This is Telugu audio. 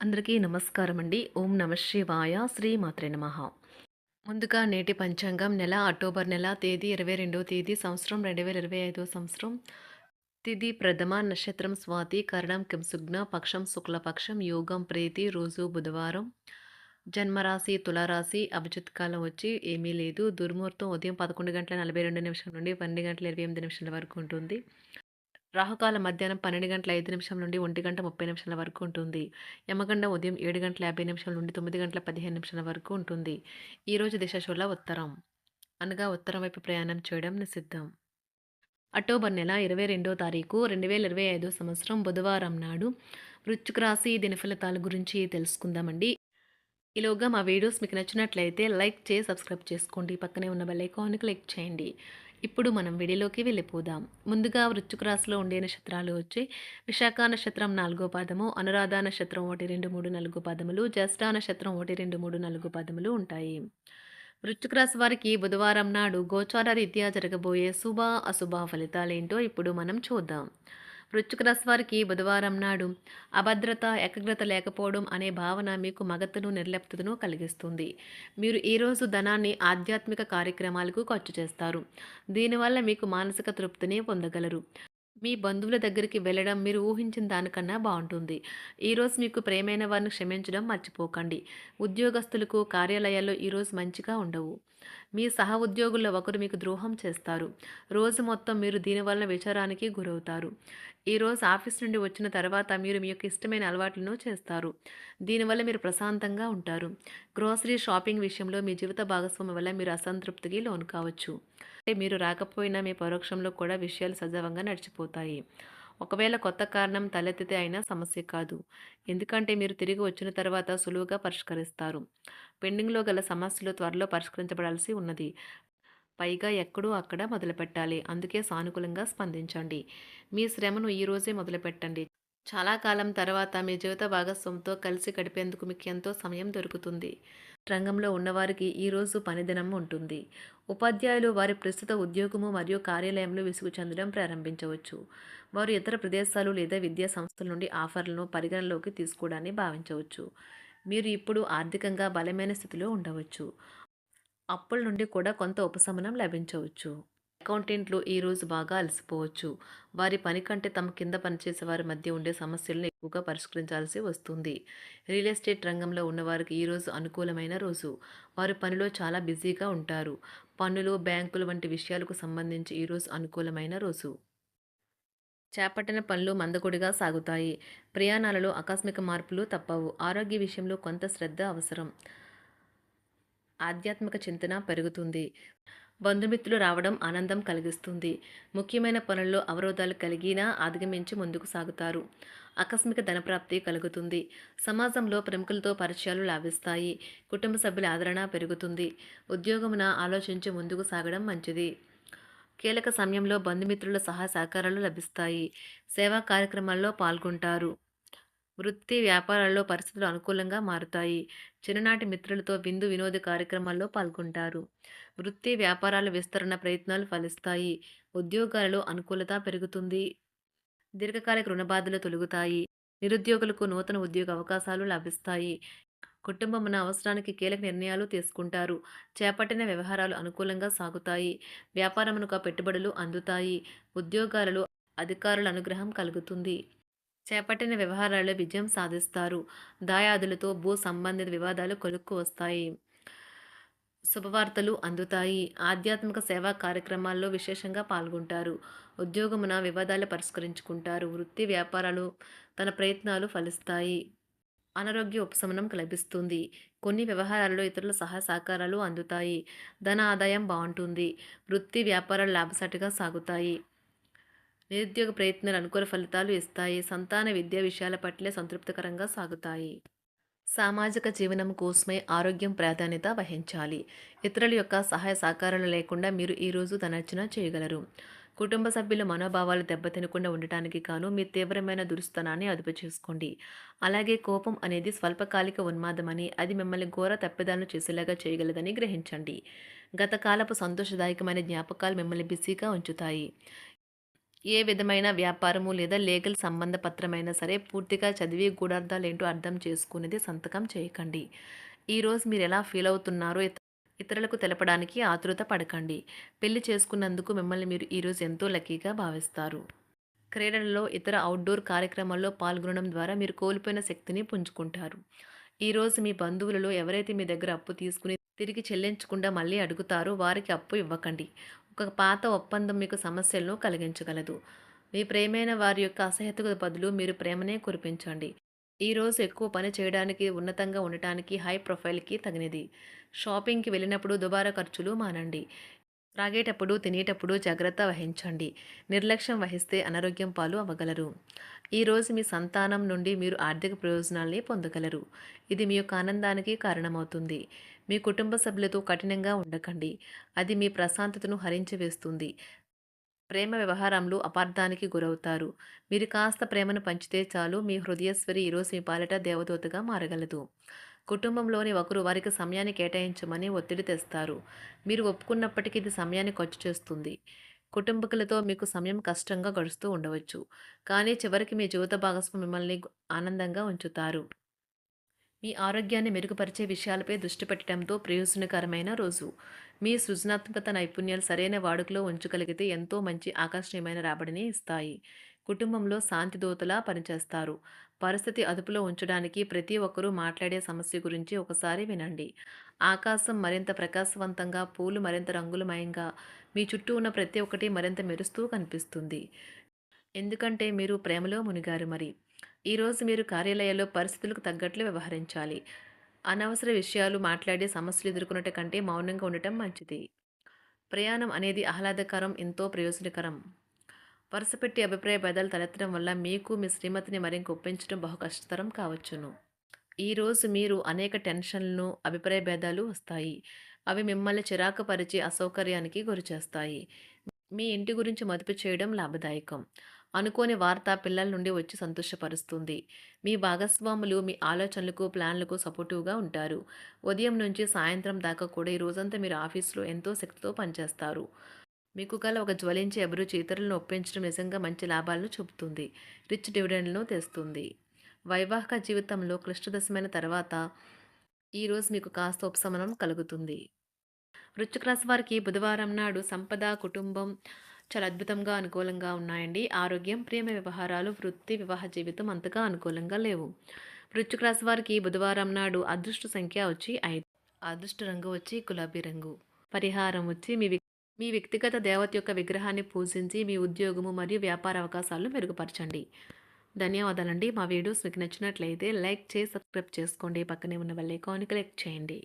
అందరికీ నమస్కారం అండి ఓం నమ శివాయ. శ్రీ మాత్రే నమ. ముందుగా నేటి పంచాంగం నెల అక్టోబర్ నెల తేదీ ఇరవై రెండవ తేదీ సంవత్సరం రెండు వేల ఇరవై ఐదో సంవత్సరం. తిథి ప్రథమ నక్షత్రం స్వాతి కరణం కింసుగ్న పక్షం శుక్లపక్షం యోగం ప్రీతి రోజు బుధవారం. జన్మరాశి తులారాశి అభిజిత్ కాలం వచ్చి ఏమీ లేదు. దుర్ముహూర్తం ఉదయం పదకొండు గంటల నలభై రెండు నిమిషాల నుండి పన్నెండు గంటల ఇరవై ఎనిమిది నిమిషాల వరకు ఉంటుంది. రాహుకాలం మధ్యాహ్నం పన్నెండు గంటల ఐదు నిమిషం నుండి ఒంటి గంట ముప్పై నిమిషాల వరకు ఉంటుంది. యమగండ ఉదయం ఏడు గంటల యాభై నిమిషాల నుండి తొమ్మిది గంటల పదిహేను నిమిషాల వరకు ఉంటుంది. ఈరోజు దిశశూల ఉత్తరం. అనగా ఉత్తరం వైపు ప్రయాణం చేయడం నిషిద్ధం. అక్టోబర్ నెల ఇరవై రెండో తారీఖు రెండు వేల ఇరవై ఐదో సంవత్సరం బుధవారం నాడు వృశ్చిక రాశి దినఫలితాల గురించి తెలుసుకుందామండి. ఈలోగా మా వీడియోస్ మీకు నచ్చినట్లయితే లైక్ చేసి సబ్స్క్రైబ్ చేసుకోండి. పక్కనే ఉన్న బెల్ ఐకాన్ క్లిక్ చేయండి. ఇప్పుడు మనం విడిలోకి వెళ్ళిపోదాం. ముందుగా వృశ్చిక రాశిలో ఉండే నక్షత్రాలు వచ్చి విశాఖ నక్షత్రం నాలుగో పాదము అనురాధ నక్షత్రం ఒకటి రెండు మూడు నాలుగు పాదములు జ్యేష్ఠ నక్షత్రం ఒకటి రెండు మూడు నాలుగు పాదములు ఉంటాయి. వృశ్చిక రాశి వారికి బుధవారం నాడు గోచార రీత్యా జరగబోయే శుభ అశుభ ఫలితాలేంటో ఇప్పుడు మనం చూద్దాం. వృశ్చిక వారికి బుధవారం నాడు అభద్రత ఏకాగ్రత లేకపోవడం అనే భావన మీకు మగతను నిర్లిప్తను కలిగిస్తుంది. మీరు ఈరోజు ధనాన్ని ఆధ్యాత్మిక కార్యక్రమాలకు ఖర్చు చేస్తారు. దీనివల్ల మీకు మానసిక తృప్తిని పొందగలరు. మీ బంధువుల దగ్గరికి వెళ్ళడం మీరు ఊహించిన దానికన్నా బాగుంటుంది. ఈరోజు మీకు ప్రేమైన వారిని క్షమించడం మర్చిపోకండి. ఉద్యోగస్తులకు కార్యాలయాల్లో ఈరోజు మంచిగా ఉండవు. మీ సహ ఉద్యోగుల్లో ఒకరు మీకు ద్రోహం చేస్తారు. రోజు మొత్తం మీరు దీనివల్ల విచారానికి గురవుతారు. ఈరోజు ఆఫీస్ నుండి వచ్చిన తర్వాత మీరు మీ యొక్క ఇష్టమైన అలవాట్లను చేస్తారు. దీనివల్ల మీరు ప్రశాంతంగా ఉంటారు. గ్రోసరీ షాపింగ్ విషయంలో మీ జీవిత భాగస్వామి వల్ల మీరు అసంతృప్తికి లోను కావచ్చు. మీరు రాకపోయినా మీ పరోక్షంలో కూడా విషయాలు సజావంగా నడిచిపోతాయి. ఒకవేళ కొత్త కారణం తలెత్తితే అయినా సమస్య కాదు. ఎందుకంటే మీరు తిరిగి వచ్చిన తర్వాత సులువుగా పరిష్కరిస్తారు. పెండింగ్లో గల సమస్యలు త్వరలో పరిష్కరించబడాల్సి ఉన్నది. పైగా ఎక్కడో అక్కడ మొదలుపెట్టాలి. అందుకే సానుకూలంగా స్పందించండి. మీ శ్రమను ఈరోజే మొదలుపెట్టండి. చాలా కాలం తర్వాత మీ జీవిత భాగస్వామితో కలిసి గడిపేందుకు మీకు ఎంతో సమయం దొరుకుతుంది. రంగంలో ఉన్నవారికి ఈరోజు పనిదినం ఉంటుంది. ఉపాధ్యాయులు వారి ప్రస్తుత ఉద్యోగము మరియు కార్యాలయంలో విసుగు చెందడం ప్రారంభించవచ్చు. వారు ఇతర ప్రదేశాలు లేదా విద్యా సంస్థల నుండి ఆఫర్లను పరిగణలోకి తీసుకోవడాన్ని భావించవచ్చు. మీరు ఇప్పుడు ఆర్థికంగా బలమైన స్థితిలో ఉండవచ్చు. అప్పుల నుండి కూడా కొంత ఉపశమనం లభించవచ్చు. అకౌంటెంట్లు ఈరోజు బాగా అలసిపోవచ్చు. వారి పని కంటే తమ కింద పనిచేసే వారి మధ్య ఉండే సమస్యలను ఎక్కువగా పరిష్కరించాల్సి వస్తుంది. రియల్ ఎస్టేట్ రంగంలో ఉన్నవారికి ఈరోజు అనుకూలమైన రోజు. వారు పనిలో చాలా బిజీగా ఉంటారు. పన్నులు బ్యాంకులు వంటి విషయాలకు సంబంధించి ఈరోజు అనుకూలమైన రోజు. చేపట్టిన పనులు మందకొడిగా సాగుతాయి. ప్రయాణాలలో ఆకస్మిక మార్పులు తప్పవు. ఆరోగ్య విషయంలో కొంత శ్రద్ధ అవసరం. ఆధ్యాత్మిక చింతన పెరుగుతుంది. బంధుమిత్రులు రావడం ఆనందం కలిగిస్తుంది. ముఖ్యమైన పనుల్లో అవరోధాలు కలిగినా అధిగమించి ముందుకు సాగుతారు. ఆకస్మిక ధనప్రాప్తి కలుగుతుంది. సమాజంలో ప్రముఖులతో పరిచయాలు లాభిస్తాయి. కుటుంబ సభ్యుల ఆదరణ పెరుగుతుంది. ఉద్యోగమున ఆలోచించి ముందుకు సాగడం మంచిది. కీలక సమయంలో బంధుమిత్రుల సహా సహకారాలు లభిస్తాయి. సేవా కార్యక్రమాల్లో పాల్గొంటారు. వృత్తి వ్యాపారాల్లో పరిస్థితులు అనుకూలంగా మారుతాయి. చిన్ననాటి మిత్రులతో విందు వినోద కార్యక్రమాల్లో పాల్గొంటారు. వృత్తి వ్యాపారాల విస్తరణ ప్రయత్నాలు ఫలిస్తాయి. ఉద్యోగాలలో అనుకూలత పెరుగుతుంది. దీర్ఘకాలిక రుణబాధలు తొలుగుతాయి. నిరుద్యోగులకు నూతన ఉద్యోగ అవకాశాలు లభిస్తాయి. కుటుంబమున అవసరానికి కీలక నిర్ణయాలు తీసుకుంటారు. చేపట్టిన వ్యవహారాలు అనుకూలంగా సాగుతాయి. వ్యాపారమునకు పెట్టుబడులు అందుతాయి. ఉద్యోగాలలో అధికారుల అనుగ్రహం కలుగుతుంది. చేపట్టిన వ్యవహారాల్లో విజయం సాధిస్తారు. దాయాదులతో భూ సంబంధిత వివాదాలు కొలుక్కు వస్తాయి. శుభవార్తలు అందుతాయి. ఆధ్యాత్మిక సేవా కార్యక్రమాల్లో విశేషంగా పాల్గొంటారు. ఉద్యోగమున వివాదాలు పరిష్కరించుకుంటారు. వృత్తి వ్యాపారాలు తన ప్రయత్నాలు ఫలిస్తాయి. అనారోగ్య ఉపశమనం లభిస్తుంది. కొన్ని వ్యవహారాల్లో ఇతరుల సహాయ సహకారాలు అందుతాయి. ధన ఆదాయం బాగుంటుంది. వృత్తి వ్యాపారాలు లాభసాటిగా సాగుతాయి. నిరుద్యోగ ప్రయత్నాలు అనుకూల ఫలితాలు ఇస్తాయి. సంతాన విద్యా విషయాల పట్లే సంతృప్తికరంగా సాగుతాయి. సామాజిక జీవనం కోసమే ఆరోగ్యం ప్రాధాన్యత వహించాలి. ఇతరుల యొక్క సహాయ సహకారాలు లేకుండా మీరు ఈరోజు ధనర్చన చేయగలరు. కుటుంబ సభ్యుల మనోభావాలు దెబ్బతినకుండా ఉండటానికి కాను మీ తీవ్రమైన దురుస్తనాన్ని అదుపు చేసుకోండి. అలాగే కోపం అనేది స్వల్పకాలిక ఉన్మాదమని అది మిమ్మల్ని ఘోర తప్పిదాలను చేసేలాగా చేయగలదని గ్రహించండి. గతకాలపు సంతోషదాయకమైన జ్ఞాపకాలు మిమ్మల్ని బిజీగా ఉంచుతాయి. ఏ విధమైన వ్యాపారము లేదా లీగల్ సంబంధ పత్రమైనా సరే పూర్తిగా చదివి గూఢార్థాలేంటో అర్థం చేసుకునేది సంతకం చేయకండి. ఈరోజు మీరు ఎలా ఫీల్ అవుతున్నారో ఇతరులకు తెలపడానికి ఆతృత పడకండి. పెళ్ళి చేసుకున్నందుకు మిమ్మల్ని మీరు ఈరోజు ఎంతో లక్కీగా భావిస్తారు. క్రీడలలో ఇతర అవుట్డోర్ కార్యక్రమాల్లో పాల్గొనడం ద్వారా మీరు కోల్పోయిన శక్తిని పుంజుకుంటారు. ఈరోజు మీ బంధువులలో ఎవరైతే మీ దగ్గర అప్పు తీసుకుని తిరిగి చెల్లించకుండా మళ్ళీ అడుగుతారో వారికి అప్పు ఇవ్వకండి. ఒక పాత ఒప్పందం మీకు సమస్యలను కలిగించగలదు. మీ ప్రేమైన వారి యొక్క అసహ్యతకు బదులు మీరు ప్రేమనే కురిపించండి. ఈరోజు ఎక్కువ పని చేయడానికి ఉన్నతంగా ఉండటానికి హై ప్రొఫైల్కి తగినది. షాపింగ్కి వెళ్ళినప్పుడు దుబారా ఖర్చులు మానండి. త్రాగేటప్పుడు తినేటప్పుడు జాగ్రత్త వహించండి. నిర్లక్ష్యం వహిస్తే అనారోగ్యం పాలు అవ్వగలరు. ఈరోజు మీ సంతానం నుండి మీరు ఆర్థిక ప్రయోజనాల్ని పొందగలరు. ఇది మీ యొక్క ఆనందానికి కారణమవుతుంది. మీ కుటుంబ సభ్యులతో కఠినంగా ఉండకండి. అది మీ ప్రశాంతతను హరించివేస్తుంది ప్రేమ వ్యవహారంలో అపార్థానికి గురవుతారు. మీరు కాస్త ప్రేమను పంచితే చాలు మీ హృదయస్వరి ఈరోజు మీ పాలిట దేవదూతగా మారగలదు. కుటుంబంలోని ఒకరు వారికి సమయాన్ని కేటాయించమని ఒత్తిడి తెస్తారు. మీరు ఒప్పుకున్నప్పటికీ ఇది సమయాన్ని ఖర్చు చేస్తుంది. కుటుంబకులతో మీకు సమయం కష్టంగా గడుస్తూ ఉండవచ్చు. కానీ చివరికి మీ జీవిత భాగస్వామి మిమ్మల్ని ఆనందంగా ఉంచుతారు. మీ ఆరోగ్యాన్ని మెరుగుపరిచే విషయాలపై దృష్టి పెట్టడంతో ప్రయోజనకరమైన రోజు. మీ సృజనాత్మకత నైపుణ్యాలు సరైన వాడుకలో ఉంచగలిగితే ఎంతో మంచి ఆకర్షణీయమైన రాబడిని ఇస్తాయి. కుటుంబంలో శాంతి దూతలా పనిచేస్తారు. పరిస్థితి అదుపులో ఉంచడానికి ప్రతి ఒక్కరూ మాట్లాడే సమస్య గురించి ఒకసారి వినండి. ఆకాశం మరింత ప్రకాశవంతంగా పూలు మరింత రంగులమయంగా మీ చుట్టూ ఉన్న ప్రతి ఒక్కటి మరింత మెరుస్తూ కనిపిస్తుంది. ఎందుకంటే మీరు ప్రేమలో మునిగారు మరి. ఈరోజు మీరు కార్యాలయాల్లో పరిస్థితులకు తగ్గట్లు వ్యవహరించాలి. అనవసర విషయాలు మాట్లాడి సమస్యలు ఎదుర్కొనట కంటే మౌనంగా ఉండటం మంచిది. ప్రయాణం అనేది ఆహ్లాదకరం ఎంతో ప్రయోజనకరం. వరుసపెట్టి అభిప్రాయ భేదాలు తలెత్తడం వల్ల మీకు మీ శ్రీమతిని మరింక ఒప్పించడం బహు కష్టతరం కావచ్చును. ఈరోజు మీరు అనేక టెన్షన్లను అభిప్రాయ భేదాలు వస్తాయి. అవి మిమ్మల్ని చిరాకపరిచి అసౌకర్యానికి గురిచేస్తాయి మీ ఇంటి గురించి మదుపు చేయడం లాభదాయకం. అనుకోని వార్త పిల్లల నుండి వచ్చి సంతోషపరుస్తుంది. మీ భాగస్వాములు మీ ఆలోచనలకు ప్లాన్లకు సపోర్టివ్గా ఉంటారు. ఉదయం నుంచి సాయంత్రం దాకా కూడా ఈ రోజంతా మీరు ఆఫీస్లో ఎంతో శక్తితో పనిచేస్తారు. మీకు గల ఒక జ్వలించే అభిరుచి ఇతరులను ఒప్పించడం నిజంగా మంచి లాభాలను చూపుతుంది. రిచ్ డివిడెండ్లను తెస్తుంది. వైవాహిక జీవితంలో క్లిష్టదశమైన తర్వాత ఈరోజు మీకు కాస్త ఉపశమనం కలుగుతుంది. వృశ్చిక రాశి వారికి బుధవారం నాడు సంపద కుటుంబం చాలా అద్భుతంగా అనుకూలంగా ఉన్నాయండి. ఆరోగ్యం ప్రేమ వ్యవహారాలు వృత్తి వివాహ జీవితం అంతగా అనుకూలంగా లేవు. వృశ్చిక రాశి వారికి బుధవారం నాడు అదృష్ట సంఖ్య వచ్చి ఐదు. అదృష్ట రంగు వచ్చి గులాబీ రంగు. పరిహారం వచ్చి మీ మీ వ్యక్తిగత దేవత యొక్క విగ్రహాన్ని పూజించి మీ ఉద్యోగము మరియు వ్యాపార అవకాశాలను మెరుగుపరచండి. ధన్యవాదాలండి. మా వీడియోస్ మీకు నచ్చినట్లయితే లైక్ చేసి సబ్స్క్రైబ్ చేసుకోండి. పక్కనే ఉన్న బెల్ ఐకాన్ని క్లిక్ చేయండి.